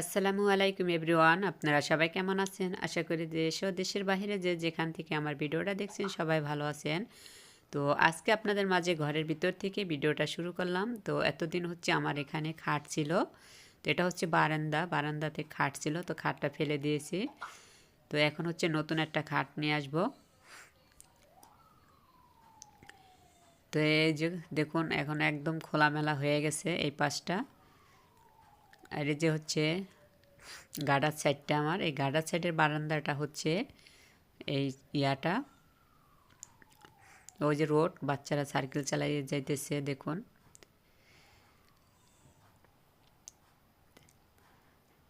আসসালামু আলাইকুম এভরিওয়ান, আপনারা সবাই কেমন আছেন? আশা করি দেশ ও দেশের বাইরে যে যেখান থেকে আমার ভিডিওটা দেখছেন সবাই ভালো আছেন। তো আজকে আপনাদের মাঝে ঘরের ভিতর থেকে ভিডিওটা শুরু করলাম। তো এতদিন হচ্ছে আমার এখানে খাট ছিল। তো এটা হচ্ছে বারান্দা, বারান্দাতে খাট ছিল। তো খাটটা ফেলে দিয়েছি। তো এখন হচ্ছে নতুন একটা খাট নিয়ে আসব। তো এই যে দেখুন, এখন একদম খোলামেলা হয়ে গেছে এই পাশটা। আর এই যে হচ্ছে গাডার সাইডটা আমার, এই গাডার সাইডের বারান্দাটা হচ্ছে এই ইয়াটা। ওই যে রোড, বাচ্চারা সাইকেল চালাইয়ে যাইতেছে, দেখুন।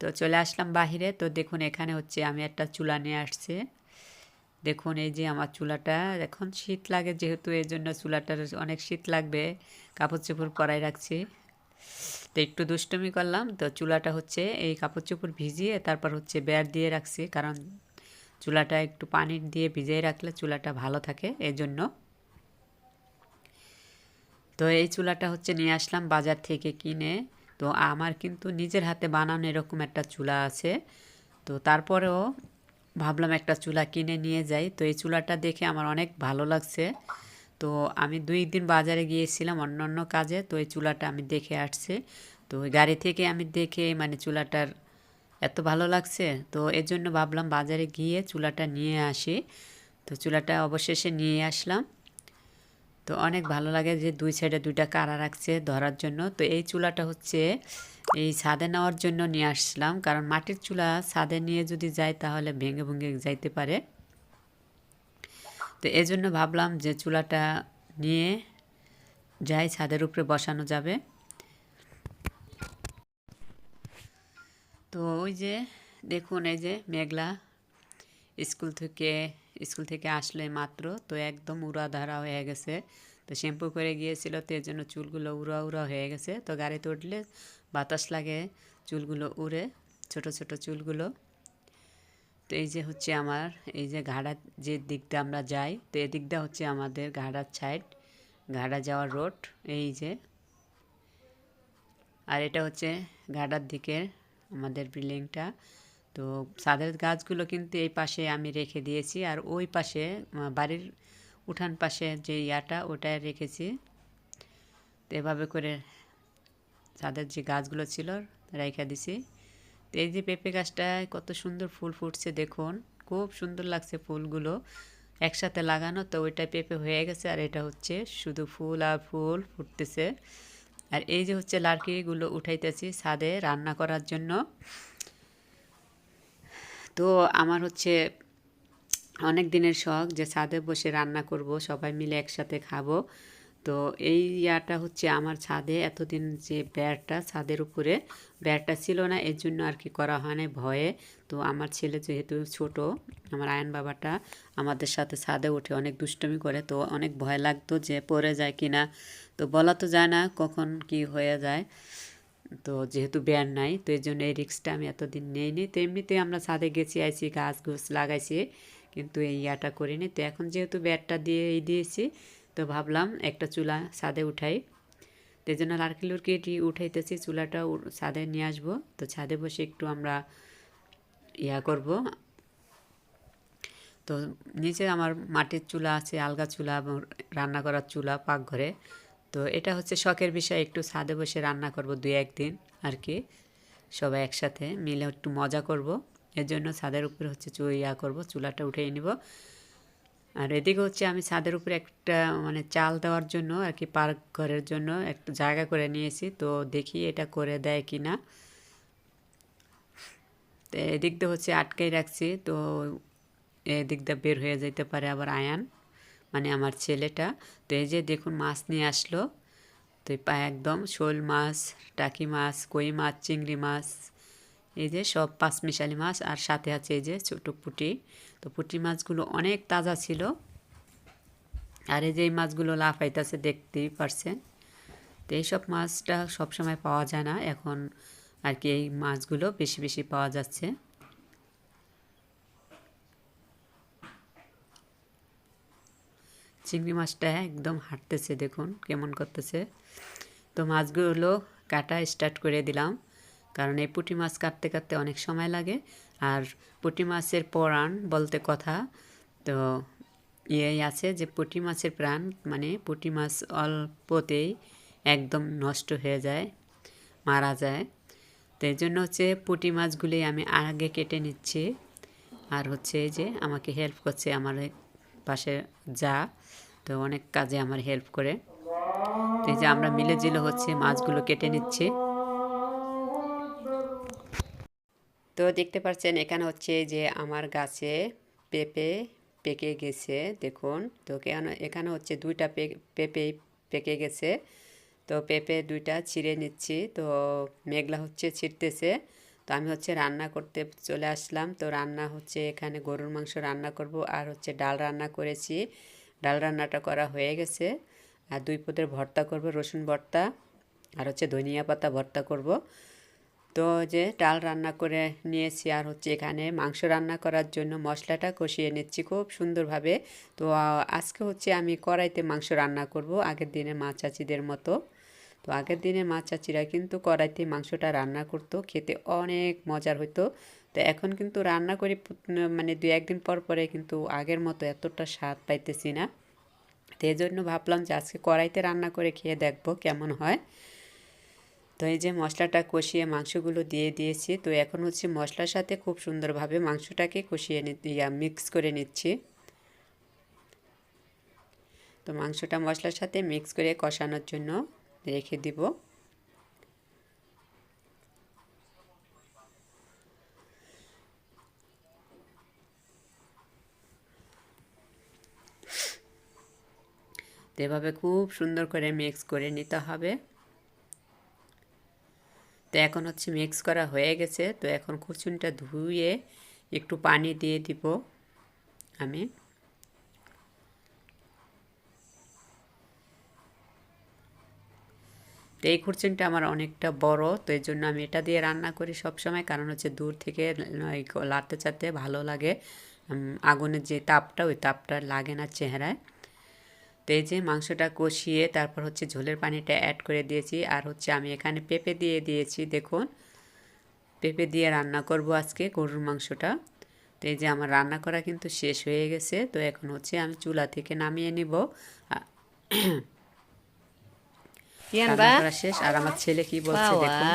তো চলে আসলাম বাহিরে, তো দেখুন এখানে হচ্ছে আমি একটা চুলা নিয়ে আসছে। দেখুন এই যে আমার চুলাটা, এখন শীত লাগে যেহেতু এই জন্য চুলাটার অনেক শীত লাগবে কাপড় চোপড় করাই রাখছি। তো একটু দুষ্টমি করলাম। তো চুলাটা হচ্ছে এই কাপড় চোপড় ভিজিয়ে তারপর হচ্ছে বেড় দিয়ে রাখছি। কারণ চুলাটা একটু পানি দিয়ে ভিজিয়ে রাখলে চুলাটা ভালো থাকে। এই জন্য তো এই চুলাটা হচ্ছে নিয়ে আসলাম বাজার থেকে কিনে। তো আমার কিন্তু নিজের হাতে বানানো এরকম একটা চুলা আছে। তো তারপরেও ভাবলাম একটা চুলা কিনে নিয়ে যাই। তো এই চুলাটা দেখে আমার অনেক ভালো লাগছে। তো আমি দুই দিন বাজারে গিয়েছিলাম অন্য অন্য কাজে, তো এই চুলাটা আমি দেখে আসছি। তো ওই গাড়ি থেকে আমি দেখে মানে চুলাটার এত ভালো লাগছে, তো এর জন্য ভাবলাম বাজারে গিয়ে চুলাটা নিয়ে আসি। তো চুলাটা অবশেষে নিয়ে আসলাম। তো অনেক ভালো লাগে যে দুই সাইডে দুইটা কারা রাখছে ধরার জন্য। তো এই চুলাটা হচ্ছে এই ছাদে নেওয়ার জন্য নিয়ে আসলাম, কারণ মাটির চুলা ছাদে নিয়ে যদি যায় তাহলে ভেঙে ভেঙে যাইতে পারে। তো এই জন্য ভাবলাম যে চুলাটা নিয়ে যাই, ছাদের উপরে বসানো যাবে। তো ওই যে দেখুন, এই যে মেঘলা স্কুল থেকে স্কুল থেকে আসলে মাত্র তো একদম উড়া ধারা হয়ে গেছে। তো শ্যাম্পু করে গিয়েছিল, তো এর জন্য চুলগুলো উড়া উড়া হয়ে গেছে। তো গাড়িতে উঠলে বাতাস লাগে চুলগুলো উড়ে, ছোট ছোট চুলগুলো। তো এই যে হচ্ছে আমার, এই যে ঘাড়ার যে দিকটা আমরা যাই, তো এই দিকটা হচ্ছে আমাদের ঘাড়ার সাইড ঘাড়া যাওয়ার রোড এই যে। আর এটা হচ্ছে ঘাড়ার দিকের আমাদের বিল্ডিংটা তো ছাদের গাছগুলো কিন্তু এই পাশে আমি রেখে দিয়েছি, আর ওই পাশে বাড়ির উঠান পাশে যে ইয়াটা, ওটায় রেখেছি। তো এভাবে করে ছাদের যে গাছগুলো ছিল, রেখে দিছি। তো এই যে পেঁপে গাছটায় কত সুন্দর ফুল ফুটছে দেখুন, খুব সুন্দর লাগছে ফুলগুলো। একসাথে লাগানো তো ওইটা পেঁপে হয়ে গেছে আর এটা হচ্ছে শুধু ফুল আর ফুল ফুটতেছে। আর এই যে হচ্ছে লার্কিগুলো উঠাইতেছি ছাদে রান্না করার জন্য। তো আমার হচ্ছে অনেক দিনের শখ যে ছাদে বসে রান্না করব, সবাই মিলে একসাথে খাব। তো এই ইয়াটা হচ্ছে আমার ছাদে এতদিন যে ব্যারটা ছাদের উপরে ব্যারটা ছিল না, এর জন্য আর কি করা হয় না ভয়ে। তো আমার ছেলে যেহেতু ছোট, আমার আয়ন বাবাটা আমাদের সাথে ছাদে উঠে অনেক দুষ্টমি করে, তো অনেক ভয় লাগতো যে পড়ে যায় কি না। তো বলা তো যায় না কখন কি হয়ে যায়। তো যেহেতু ব্যান নাই, তো এই জন্য এই রিক্সটা আমি এতদিন নেইনি। তো এমনিতে আমরা ছাদে গেছি, আইছি, গাছ গুছ লাগাইছি, কিন্তু এই ইয়াটা করিনি। তো এখন যেহেতু ব্যাটটা দিয়েই দিয়েছি তো ভাবলাম একটা চুলা ছাদে উঠাই। তো জন্য লাড়কি লুড়কি উঠাইতেছি, চুলাটা ছাদে নিয়ে আসব। তো ছাদে বসে একটু আমরা ইয়া করব। তো নিচে আমার মাটির চুলা আছে, আলগা চুলা রান্না করার চুলা পাকঘরে। তো এটা হচ্ছে শখের বিষয়, একটু ছাদে বসে রান্না করব দুই একদিন আর কি। সবাই একসাথে মিলে একটু মজা করব। এর জন্য ছাদের উপরে হচ্ছে চু ইয়া করব, চুলাটা উঠিয়ে নিব। আর এদিকে হচ্ছে আমি ছাদের উপরে একটা মানে চাল দেওয়ার জন্য আর কি পার্ক ঘরের জন্য একটা জায়গা করে নিয়েছি। তো দেখি এটা করে দেয় কি না তো এদিক দিয়ে হচ্ছে আটকাই রাখছি। তো এদিক দিয়ে বের হয়ে যেতে পারে আবার আয়ান মানে আমার ছেলেটা। তো এই যে দেখুন মাছ নিয়ে আসলো। তো একদম শোল মাছ, টাকি মাছ, কই মাছ, চিংড়ি মাছ, এই যে সব পাঁচমিশালি মাছ আর সাথে আছে এই যে ছোটো পুটি। তো পুঁটি মাছগুলো অনেক তাজা ছিল। আর এই যে এই মাছগুলো লাফাইতেছে দেখতেই পারছেন। তো এইসব মাছটা সবসময় পাওয়া যায় না। এখন আর কি এই মাছগুলো বেশি বেশি পাওয়া যাচ্ছে। চিংড়ি মাছটা একদম হাঁটতেছে, দেখুন কেমন করতেছে। তো মাছগুলো কাটা স্টার্ট করে দিলাম। কারণ এই পুঁটি মাছ কাটতে কাটতে অনেক সময় লাগে। আর পুঁটি মাছের পরাণ বলতে কথা, তো ইয়েই আছে যে পুঁটি মাছের প্রাণ মানে পুঁটি মাছ অল্পতেই একদম নষ্ট হয়ে যায়, মারা যায়। তো এই জন্য হচ্ছে পুঁটি মাছগুলি আমি আগে কেটে নিচ্ছি। আর হচ্ছে যে আমাকে হেল্প করছে আমার পাশে যা, তো অনেক কাজে আমার হেল্প করে। তো এই যে আমরা মিলে জিলে হচ্ছে মাছগুলো কেটে নিচ্ছি। তো দেখতে পাচ্ছেন এখানে হচ্ছে যে আমার গাছে পেঁপে পেকে গেছে, দেখুন। তো কেন এখানে হচ্ছে দুইটা পেঁপে পেকে গেছে। তো পেঁপে দুইটা ছিঁড়ে নিচ্ছি, তো মেঘলা হচ্ছে ছিঁড়তেছে। তো আমি হচ্ছে রান্না করতে চলে আসলাম। তো রান্না হচ্ছে এখানে গরুর মাংস রান্না করব আর হচ্ছে ডাল রান্না করেছি। ডাল রান্নাটা করা হয়ে গেছে। আর দুই পদের ভর্তা করব, রসুন ভর্তা আর হচ্ছে ধনিয়া পাতা ভর্তা করব। তো যে ডাল রান্না করে নিয়েছি আর হচ্ছে এখানে মাংস রান্না করার জন্য মশলাটা কষিয়ে নিচ্ছি খুব সুন্দরভাবে। তো আজকে হচ্ছে আমি কড়াইতে মাংস রান্না করব আগের দিনে মা চাচিদের মতো। তো আগের দিনে মা চাচিরা কিন্তু কড়াইতে মাংসটা রান্না করতো, খেতে অনেক মজার হতো তো এখন কিন্তু রান্না করি মানে দু একদিন পর পরে কিন্তু আগের মতো এতটা স্বাদ পাইতেছি না। তো জন্য ভাবলাম যে আজকে কড়াইতে রান্না করে খেয়ে দেখব কেমন হয়। তো এই যে মশলাটা কষিয়ে মাংসগুলো দিয়ে দিয়েছি, তো এখন হচ্ছে মশলার সাথে খুব সুন্দরভাবে মাংসটাকে কষিয়ে মিক্স করে নিচ্ছি। তো মাংসটা মশলার সাথে মিক্স করে কষানোর জন্য রেখে দিব। এভাবে খুব সুন্দর করে মিক্স করে নিতে হবে। তো এখন হচ্ছে মিক্স করা হয়ে গেছে। তো এখন কুচুনটা ধুয়ে একটু পানি দিয়ে দিব আমি। তো এই খুরচুনটা আমার অনেকটা বড়, তো এই জন্য আমি এটা দিয়ে রান্না করি সব সময় কারণ হচ্ছে দূর থেকে লাড়তে চাতে ভালো লাগে। আগুনের যে তাপটা, ওই তাপটা লাগে না চেহারায়। তো এই যে মাংসটা কষিয়ে তারপর হচ্ছে ঝোলের পানিটা অ্যাড করে দিয়েছি। আর হচ্ছে আমি এখানে পেঁপে দিয়ে দিয়েছি দেখুন। পেঁপে দিয়ে রান্না করব আজকে গরুর মাংসটা। তো এই যে আমার রান্না করা কিন্তু শেষ হয়ে গেছে তো এখন হচ্ছে আমি চুলা থেকে নামিয়ে নিব। শেষ। আর আমার ছেলে কি বলছে দেখুন।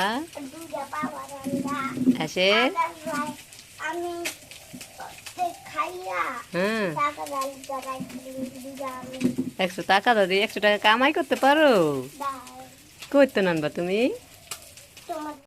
হুম। একশো টাকা দাদি একশো টাকা কামাই করতে পারো? করতে নানবা তুমি?